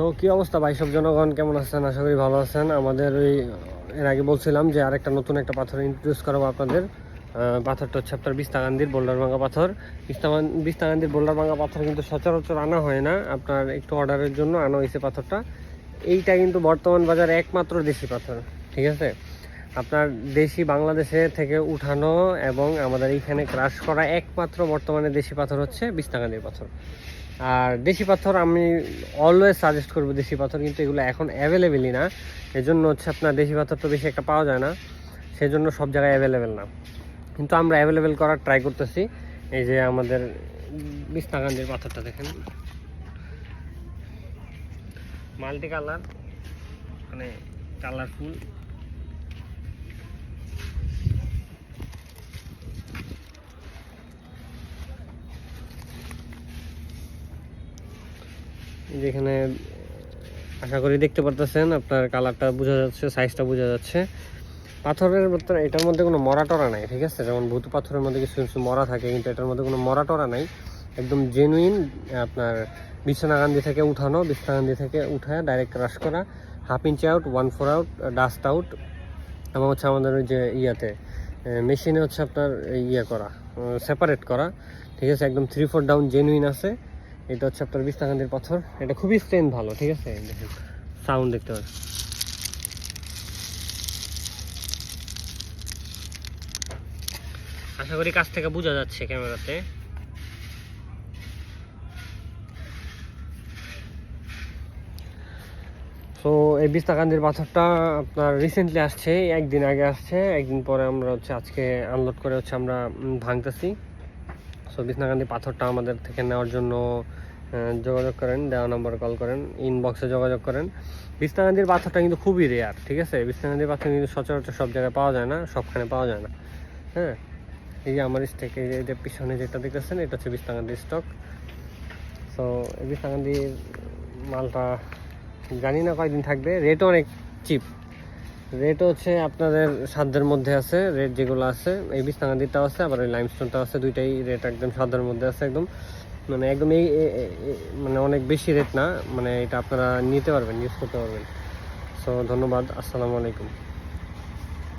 তো কি অবস্থা ভাই? সব জনগণ কেমন আছেন? আশা করি ভালো আছেন। আমাদের ওই, এর আগে বলছিলাম যে আরেকটা নতুন একটা পাথর ইন্ট্রোডিউস করাবো আপনাদের। পাথরটা হচ্ছে আপনার বিস্তাগান্দির বোল্ডার ভাঙা পাথর। বিস্তাগান বিস্তাগান্দির বোল্ডার ভাঙা পাথর কিন্তু সচরাচর আনা হয় না। আপনার একটু অর্ডারের জন্য আনা হয়েছে পাথরটা। এইটা কিন্তু বর্তমান বাজারে একমাত্র দেশি পাথর, ঠিক আছে? আপনার দেশি বাংলাদেশে থেকে উঠানো এবং আমাদের এইখানে ক্রাশ করা একমাত্র বর্তমানে দেশি পাথর হচ্ছে বিস্তাগান্দির পাথর। আর দেশি পাথর আমি অলওয়েজ সাজেস্ট করব দেশি পাথর, কিন্তু এগুলো এখন অ্যাভেলেবেলই না। এজন্য হচ্ছে আপনার দেশি পাথর তো বেশি একটা পাওয়া যায় না। সেজন্য সব জায়গায় অ্যাভেলেবেল না। কিন্তু আমরা অ্যাভেলেবেল করার ট্রাই করতেছি। এই যে আমাদের বিস্তাগান্দির পাথরটা দেখেন। মাল্টি কালার মানে কালারফুল। যেখানে আশা করি দেখতে পারতেছেন, আপনার কালারটা বোঝা যাচ্ছে সাইজটা বোঝা যাচ্ছে। পাথরের ভিতরে এটার মধ্যে কোনো মরা টরা নাই, ঠিক আছে? যেমন ভূত পাথরের মধ্যে কিছু কিছু মরা থাকে, কিন্তু এটার মধ্যে কোনো মরা টরা নাই। একদম জেনুইন আপনার বিছানাকান্দি থেকে উঠানো বিছানাকান্দি থেকে উঠায় ডাইরেক্ট ক্রাশ করা half inch out one four out dust out এবং হচ্ছে আমাদের ওই যে ইয়াতে মেশিনে হচ্ছে আপনার ইয়ে করা সেপারেট করা, ঠিক আছে? একদম থ্রি ফোর ডাউন জেনুইন আছে। এটা হচ্ছে আপনার বিস্তাকান্দির পাথর। এটা খুবই স্ট্রেন ভালো, ঠিক আছে? দেখেন সাউন্ড দেখতে পাচ্ছেন। আশা করি কাছ থেকে বোঝা যাচ্ছে ক্যামেরাতে। সো এই বিস্তাকান্দির পাথরটা আপনার রিসেন্টলি আসছে, একদিন আগে আসছে, একদিন পরে আমরা হচ্ছে আজকে আনলোড করে হচ্ছে আমরা ভাঙতেছি। সো বিষ্ণাকান্দি পাথরটা আমাদের থেকে নেওয়ার জন্য যোগাযোগ করেন, দেওয়া নম্বরে কল করেন ইনবক্সে যোগাযোগ করেন। বিষ্ণাকান্দির পাথরটা কিন্তু খুবই রেয়ার ঠিক আছে? বিষ্ণাকান্দির পাথর কিন্তু সচরাচর সব জায়গায় পাওয়া যায় না, সবখানে পাওয়া যায় না। হ্যাঁ? এই যে আমার স্টেক যে পিছনে যেটা দেখতেছেন, এটা হচ্ছে বিষ্ণাকান্দির স্টক সো এই বিষ্ণাকান্দির মালটা জানি না কয়দিন থাকবে রেটও অনেক চিপ রেট হচ্ছে আপনাদের সাধ্যের মধ্যে আছে রেট যেগুলো আছে, এই বিছনাগান্দিরটাও আছে, আবার ওই লাইমস্টোনটাও আছে, দুইটাই রেট একদম সাধ্যের মধ্যে আছে একদম। মানে একদম এই মানে অনেক বেশি রেট না মানে এটা আপনারা নিতে পারবেন ইউজ করতে পারবেন। সো ধন্যবাদ, আসসালামু আলাইকুম।